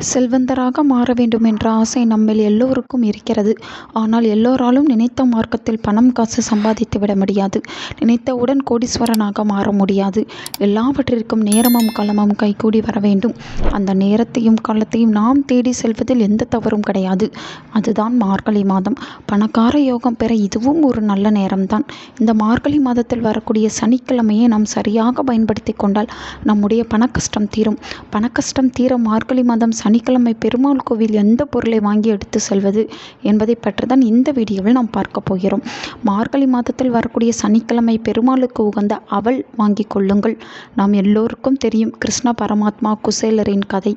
செல்வந்தராக மாற வேண்டும் என்ற ஆசை நம்மில் எல்லோருக்கும் இருக்கிறது. ஆனால் எல்லோராலும் நினைத்த மார்க்கத்தில் பணம் காசு சம்பாதித்து விட முடியாது. நினைத்தவுடன் கோடீஸ்வரனாக மாற முடியாது. எல்லாவற்றிற்கும் நேரமும் காலமும் கைகூடி வர வேண்டும். அந்த நேரத்தையும் காலத்தையும் நாம் தேடி செல்வதில் எந்த தவறும் கிடையாது. அதுதான் மார்கழி மாதம். பணக்கார யோகம் பெற இதுவும் ஒரு நல்ல நேரம்தான். இந்த மார்கழி மாதத்தில் வரக்கூடிய சனிக்கிழமையை நாம் சரியாக பயன்படுத்தி கொண்டால் நம்முடைய பணக்கஷ்டம் தீரும். பணக்கஷ்டம் தீர மார்கழி மாதம் சனிக்கிழமை பெருமாள் கோவில் எந்த பொருளை வாங்கி எடுத்து செல்வது என்பதை பற்றி தான் இந்த வீடியோவில் நாம் பார்க்க போகிறோம். மார்கழி மாதத்தில் வரக்கூடிய சனிக்கிழமை பெருமாளுக்கு உகந்த அவள் வாங்கி கொள்ளுங்கள். நாம் எல்லோருக்கும் தெரியும் கிருஷ்ண பரமாத்மா குசேலரின் கதை.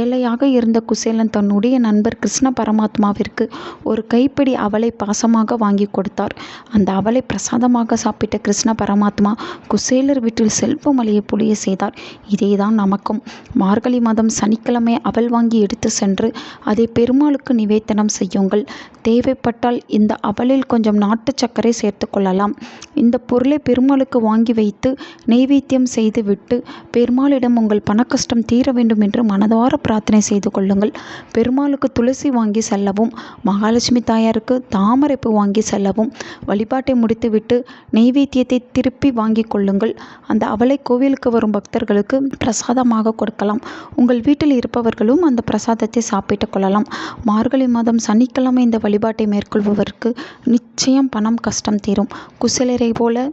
ஏழையாக இருந்த குசேலன் தன்னுடைய நண்பர் கிருஷ்ண பரமாத்மாவிற்கு ஒரு கைப்பிடி அவளை பாசமாக வாங்கி கொடுத்தார். அந்த அவளை பிரசாதமாக சாப்பிட்ட கிருஷ்ண பரமாத்மா குசேலர் வீட்டில் செல்வமலையை புளிய செய்தார். இதேதான் நமக்கும். மார்கழி மாதம் சனிக்கிழமை அவள் வாங்கி எடுத்து சென்று அதை பெருமாளுக்கு நிவேத்தனம் செய்யுங்கள். தேவைப்பட்டால் இந்த அவலில் கொஞ்சம் நாட்டு சர்க்கரை சேர்த்து கொள்ளலாம். இந்த பொருளை பெருமாளுக்கு வாங்கி வைத்து நெய்வேத்தியம் செய்துவிட்டு பெருமாளிடம் உங்கள் பணக்கஷ்டம் தீர வேண்டும் என்று மனதார பிரார்த்தனை செய்து கொள்ளுங்கள். பெருமாளுக்கு துளசி வாங்கி செல்லவும் மகாலட்சுமி தாயாருக்கு தாமரைப்பு வாங்கி செல்லவும் வழிபாட்டை முடித்துவிட்டு நெய்வேத்தியத்தை திருப்பி வாங்கி கொள்ளுங்கள். அந்த அவலை கோவிலுக்கு வரும் பக்தர்களுக்கு பிரசாதமாக கொடுக்கலாம். உங்கள் வீட்டில் இருப்பவர்களும் அந்த பிரசாதத்தை சாப்பிட்டு கொள்ளலாம். மார்கழி மாதம் சனிக்கிழமை இந்த வழிபாட்டை மேற்கொள்பவருக்கு நிச்சயம் பணம் கஷ்டம் தீரும். குசலரை போல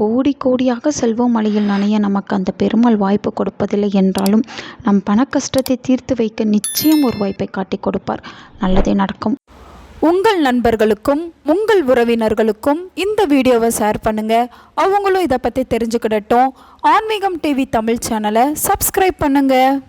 கோடி கோடியாக செல்வம் மலையில் நனைய நமக்கு அந்த பெருமாள் வாய்ப்பு கொடுப்பதில்லை என்றாலும் நம் பண கஷ்டத்தை தீர்த்து வைக்க நிச்சயம் ஒரு வாய்ப்பை காட்டி கொடுப்பார். நல்லதே நடக்கும். உங்கள் நண்பர்களுக்கும் உங்கள் உறவினர்களுக்கும் இந்த வீடியோவை ஷேர் பண்ணுங்க. அவங்களும் இதை பற்றி தெரிஞ்சுக்கிடட்டும். ஆன்மீகம் டிவி தமிழ் சேனலை சப்ஸ்கிரைப் பண்ணுங்கள்